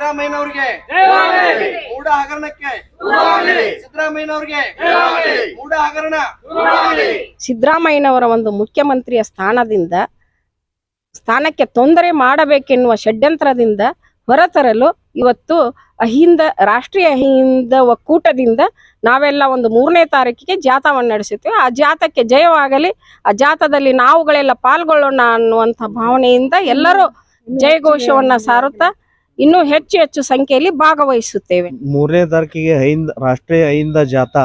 ಸಿದ್ದರಾಮಯ್ಯನವ್ರಿಗೆ. ಮೂಡ ಹಗರಣಕ್ಕೆ. ಸಿದ್ದರಾಮಯ್ಯನವ್ರಿಗೆ. ಮೂಡ ಹಗರಣ. ಸಿದ್ದರಾಮಯ್ಯನವರ ಒಂದು ಮುಖ್ಯಮಂತ್ರಿಯ ಸ್ಥಾನದಿಂದ ಸ್ಥಾನಕ್ಕೆ ತೊಂದರೆ ಮಾಡಬೇಕೆನ್ನುವ ಷಡ್ಯಂತ್ರದಿಂದ ಹೊರತರಲು ಇವತ್ತು ಅಹಿಂದ ರಾಷ್ಟ್ರೀಯ ಅಹಿಂದ ಒಕ್ಕೂಟದಿಂದ ನಾವೆಲ್ಲ ಒಂದು ಮೂರನೇ ತಾರೀಕಿಗೆ ಜಾಥಾವನ್ನು ನಡೆಸುತ್ತೇವೆ. ಆ ಜಾಥಕ್ಕೆ ಜಯವಾಗಲಿ ಆ ಜಾತದಲ್ಲಿ ನಾವುಗಳೆಲ್ಲ ಪಾಲ್ಗೊಳ್ಳೋಣ ಅನ್ನುವಂಥ ಭಾವನೆಯಿಂದ ಎಲ್ಲರೂ ಜಯಘೋಷವನ್ನು ಸಾರುತ್ತಾ ಇನ್ನೂ ಹೆಚ್ಚು ಹೆಚ್ಚು ಸಂಖ್ಯೆಯಲ್ಲಿ ಭಾಗವಹಿಸುತ್ತೇವೆ. ಮೂರನೇ ತಾರೀಕಿಗೆ ಐಂದ ರಾಷ್ಟ್ರೀಯ ಅಹಿಂದ ಜಾಥಾ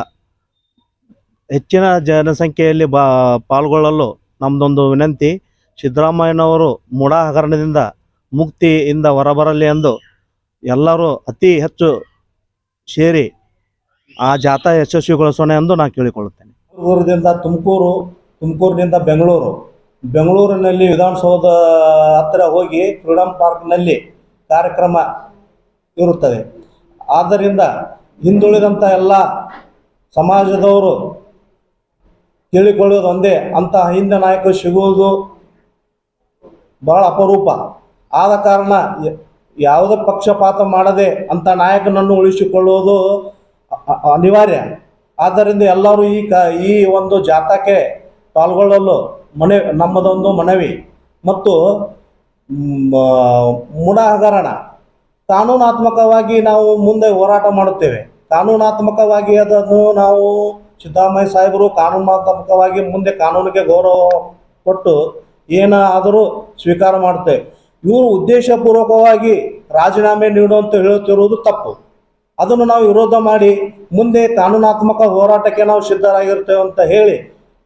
ಹೆಚ್ಚಿನ ಜನಸಂಖ್ಯೆಯಲ್ಲಿ ಬಾ ಪಾಲ್ಗೊಳ್ಳಲು ನಮ್ಮದೊಂದು ವಿನಂತಿ. ಸಿದ್ದರಾಮಯ್ಯನವರು ಮುಡ ಹಗರಣದಿಂದ ಮುಕ್ತಿಯಿಂದ ಹೊರಬರಲಿ ಎಂದು ಎಲ್ಲರೂ ಅತಿ ಹೆಚ್ಚು ಸೇರಿ ಆ ಜಾಥಾ ಯಶಸ್ವಿಗೊಳಿಸೋಣ ಎಂದು ನಾನು ಕೇಳಿಕೊಳ್ಳುತ್ತೇನೆ. ಊರದಿಂದ ತುಮಕೂರು ತುಮಕೂರಿನಿಂದ ಬೆಂಗಳೂರು. ಬೆಂಗಳೂರಿನಲ್ಲಿ ವಿಧಾನಸೌಧ ಹತ್ತಿರ ಹೋಗಿ ಫ್ರೀಡಮ್ ಪಾರ್ಕ್ನಲ್ಲಿ ಕಾರ್ಯಕ್ರಮ ಇರುತ್ತದೆ ಆದ್ದರಿಂದ ಹಿಂದುಳಿದಂಥ ಎಲ್ಲ ಸಮಾಜದವರು ಕೇಳಿಕೊಳ್ಳೋದು ಒಂದೇ. ಅಂತಹ ಹಿಂದೆ ನಾಯಕರು ಸಿಗುವುದು ಬಹಳ ಅಪರೂಪ. ಆದ ಕಾರಣ ಯಾವುದೇ ಪಕ್ಷಪಾತ ಮಾಡದೆ ಅಂತ ನಾಯಕನನ್ನು ಉಳಿಸಿಕೊಳ್ಳುವುದು ಅನಿವಾರ್ಯ. ಆದ್ದರಿಂದ ಎಲ್ಲರೂ ಈ ಕ, ಈ ಒಂದು ಜಾಥಾಕ್ಕೆ ಪಾಲ್ಗೊಳ್ಳಲು ಮನೆ, ನಮ್ಮದೊಂದು ಮನವಿ. ಮತ್ತು ಮ್, ಮುಡ ಹಗರಣ ಕಾನೂನಾತ್ಮಕವಾಗಿ ನಾವು ಮುಂದೆ ಹೋರಾಟ ಮಾಡುತ್ತೇವೆ. ಕಾನೂನಾತ್ಮಕವಾಗಿ ಅದನ್ನು ನಾವು ಸಿದ್ದರಾಮಯ್ಯ ಸಾಹೇಬರು ಕಾನೂನಾತ್ಮಕವಾಗಿ ಮುಂದೆ ಕಾನೂನಿಗೆ ಗೌರವ ಕೊಟ್ಟು ಏನಾದರೂ ಸ್ವೀಕಾರ ಮಾಡುತ್ತೇವೆ ಇವರು ಉದ್ದೇಶಪೂರ್ವಕವಾಗಿ ರಾಜೀನಾಮೆ ನೀಡುವಂತ ಹೇಳುತ್ತಿರುವುದು ತಪ್ಪು. ಅದನ್ನು ನಾವು ವಿರೋಧ ಮಾಡಿ ಮುಂದೆ ಕಾನೂನಾತ್ಮಕ ಹೋರಾಟಕ್ಕೆ ನಾವು ಸಿದ್ಧರಾಗಿರ್ತೇವೆ ಅಂತ ಹೇಳಿ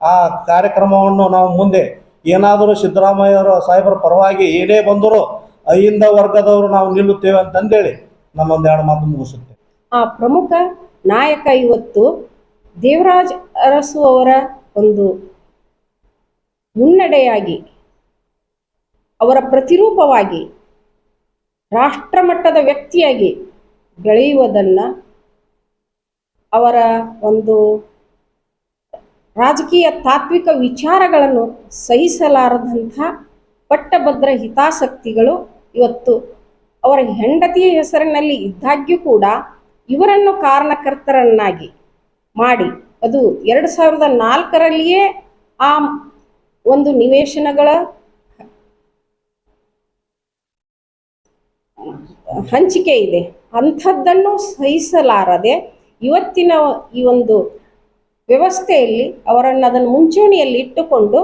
ಆ ಕಾರ್ಯಕ್ರಮವನ್ನು ನಾವು ಮುಂದೆ ಏನಾದರೂ ಸಿದ್ದರಾಮಯ್ಯರ, ಸಾಹೇಬರ ಪರವಾಗಿ ಏನೇ ಬಂದರೂ ಅಹಿಂದ ವರ್ಗದವರು ನಾವು ನಿಲ್ಲುತ್ತೇವೆ ಅಂತಂದೇಳಿ ನಮ್ಮೊಂದೆರಡು ಮಾತು ಮುಗಿಸುತ್ತೆ ಆ ಪ್ರಮುಖ ನಾಯಕ ಇವತ್ತು ದೇವರಾಜ್ ಅರಸು ಅವರ ಒಂದು ಮುನ್ನಡೆಯಾಗಿ, ಅವರ ಪ್ರತಿರೂಪವಾಗಿ, ರಾಷ್ಟ್ರಮಟ್ಟದ ವ್ಯಕ್ತಿಯಾಗಿ ಬೆಳೆಯುವುದನ್ನು ಅವರ ಒಂದು ರಾಜಕೀಯ ತಾತ್ವಿಕ ವಿಚಾರಗಳನ್ನು ಸಹಿಸಲಾರದಂಥ ಪಟ್ಟಭದ್ರ ಹಿತಾಸಕ್ತಿಗಳು ಇವತ್ತು ಅವರ ಹೆಂಡತಿಯ ಹೆಸರಿನಲ್ಲಿ ಇದ್ದಾಗ್ಯೂ ಕೂಡ ಇವರನ್ನು ಕಾರಣಕರ್ತರನ್ನಾಗಿ ಮಾಡಿ ಅದು ಎರಡು ಸಾವಿರದ ನಾಲ್ಕರಲ್ಲಿಯೇ ಆ ಒಂದು ನಿವೇಶನಗಳ ಹಂಚಿಕೆ ಇದೆ. ಅಂಥದ್ದನ್ನು ಸಹಿಸಲಾರದೆ ಇವತ್ತಿನ ಈ ಒಂದು ವ್ಯವಸ್ಥೆಯಲ್ಲಿ ಅವರನ್ನು ಅದನ್ನು ಮುಂಚೂಣಿಯಲ್ಲಿ ಇಟ್ಟುಕೊಂಡು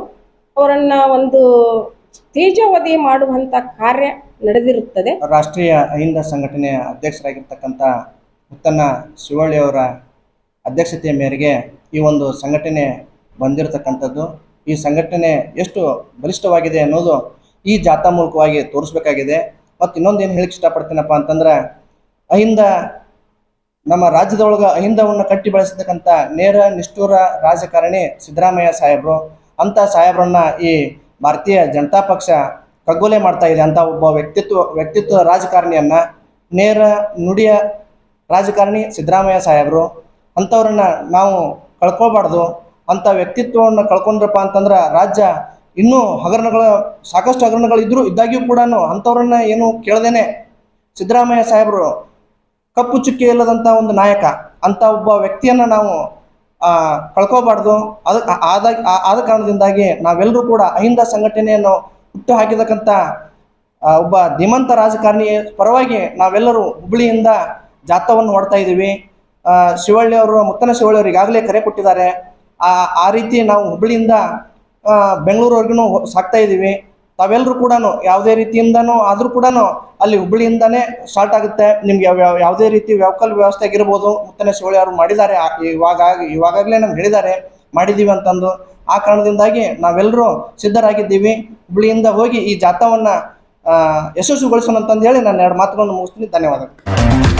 ಅವರನ್ನು ಒಂದು ತೇಜೋವಧೆ ಮಾಡುವಂಥ ಕಾರ್ಯ ನಡೆದಿರುತ್ತದೆ. ರಾಷ್ಟ್ರೀಯ ಅಹಿಂದ ಸಂಘಟನೆಯ ಅಧ್ಯಕ್ಷರಾಗಿರ್ತಕ್ಕಂಥ ಮುತ್ತನ್ನ ಶಿವಳ್ಳಿ ಅವರ ಅಧ್ಯಕ್ಷತೆಯ ಮೇರೆಗೆ ಈ ಒಂದು ಸಂಘಟನೆ ಬಂದಿರತಕ್ಕಂಥದ್ದು. ಈ ಸಂಘಟನೆ ಎಷ್ಟು ಬಲಿಷ್ಠವಾಗಿದೆ ಅನ್ನೋದು ಈ ಜಾಥಾ ಮೂಲಕವಾಗಿ ತೋರಿಸ್ಬೇಕಾಗಿದೆ. ಮತ್ತು ಇನ್ನೊಂದು ಏನು ಹೇಳಕ್ಕೆ ಇಷ್ಟಪಡ್ತೀನಪ್ಪ ಅಂತಂದ್ರೆ ಅಹಿಂದ ನಮ್ಮ ರಾಜ್ಯದೊಳಗೆ ಅಹಿಂದವನ್ನು ಕಟ್ಟಿ ಬೆಳೆಸತಕ್ಕಂಥ ನೇರ ನಿಷ್ಠೂರ ರಾಜಕಾರಣಿ ಸಿದ್ದರಾಮಯ್ಯ ಸಾಹೇಬರು ಅಂಥ ಸಾಹೇಬ್ರನ್ನ ಈ ಭಾರತೀಯ ಜನತಾ ಪಕ್ಷ ಕಗ್ಗೊಲೆ ಮಾಡ್ತಾ ಇದೆ ಅಂತ ಒಬ್ಬ ವ್ಯಕ್ತಿತ್ವ ವ್ಯಕ್ತಿತ್ವ ರಾಜಕಾರಣಿಯನ್ನ ನೇರ ನುಡಿಯ ರಾಜಕಾರಣಿ ಸಿದ್ದರಾಮಯ್ಯ ಸಾಹೇಬರು, ಅಂಥವ್ರನ್ನ ನಾವು ಕಳ್ಕೋಬಾರ್ದು ಅಂಥ ವ್ಯಕ್ತಿತ್ವವನ್ನು ಕಳ್ಕೊಂಡ್ರಪ್ಪ ಅಂತಂದ್ರೆ ರಾಜ್ಯ ಇನ್ನೂ ಹಗರಣಗಳು, ಸಾಕಷ್ಟು ಹಗರಣಗಳು ಇದ್ದರೂ ಇದ್ದಾಗ್ಯೂ ಕೂಡ ಅಂಥವ್ರನ್ನ ಏನು ಕೇಳ್ದೇನೆ. ಸಿದ್ದರಾಮಯ್ಯ ಸಾಹೇಬರು ಕಪ್ಪು ಚುಕ್ಕಿ ಇಲ್ಲದಂಥ ಒಂದು ನಾಯಕ ಅಂತ ಒಬ್ಬ ವ್ಯಕ್ತಿಯನ್ನು ನಾವು ಆ, ಅದಕ್ಕೆ ಅದ ಆದ ಆದ ಕಾರಣದಿಂದಾಗಿ ನಾವೆಲ್ಲರೂ ಕೂಡ ಅಹಿಂದ ಸಂಘಟನೆಯನ್ನು ಹುಟ್ಟು ಹಾಕಿದಕ್ಕಂಥ ಒಬ್ಬ ಧೀಮಂತ ರಾಜಕಾರಣಿ ಪರವಾಗಿ ನಾವೆಲ್ಲರೂ ಹುಬ್ಬಳ್ಳಿಯಿಂದ ಜಾಥಾವನ್ನು ಹೊಡ್ತಾ ಇದ್ದೀವಿ. ಶಿವಳ್ಳಿ ಅವರು ಮುತ್ತನ ಶಿವಳ್ಳಿ ಅವರು ಈಗಾಗಲೇ ಕರೆ ಕೊಟ್ಟಿದ್ದಾರೆ. ಆ ಆ ರೀತಿ ನಾವು ಹುಬ್ಬಳ್ಳಿಯಿಂದ ಬೆಂಗಳೂರವರೆಗೂ ಸಾಕ್ತಾ ಇದ್ದೀವಿ. ತಾವೆಲ್ಲರೂ ಕೂಡ ಯಾವುದೇ ರೀತಿಯಿಂದನೂ ಆದರೂ ಕೂಡ ಅಲ್ಲಿ ಹುಬ್ಬಳ್ಳಿಯಿಂದನೇ ಸ್ಟಾರ್ಟ್ ಆಗುತ್ತೆ. ನಿಮ್ಗೆ ಯಾವ, ಯಾವ- ಯಾವುದೇ ರೀತಿ ವ್ಯವಕಲ್ ವ್ಯವಸ್ಥೆ ಆಗಿರ್ಬೋದು, ಮುತ್ತನ ಶಿವಳಿ ಅವರು ಮಾಡಿದ್ದಾರೆ ಇವಾಗ, ಇವಾಗಲೇ ನಮ್ಗೆ ಹೇಳಿದ್ದಾರೆ ಮಾಡಿದ್ದೀವಿ ಅಂತಂದು. ಆ ಕಾರಣದಿಂದಾಗಿ ನಾವೆಲ್ಲರೂ ಸಿದ್ಧರಾಗಿದ್ದೀವಿ. ಹುಬ್ಬಳ್ಳಿಯಿಂದ ಹೋಗಿ ಈ ಜಾಥಾವನ್ನು ಯಶಸ್ವಿಗೊಳಿಸೋಣ ಅಂತಂದು ಹೇಳಿ ನಾನು ಎರಡು ಮಾತುಗಳನ್ನು ಮುಗಿಸ್ತೀನಿ. ಧನ್ಯವಾದಗಳು.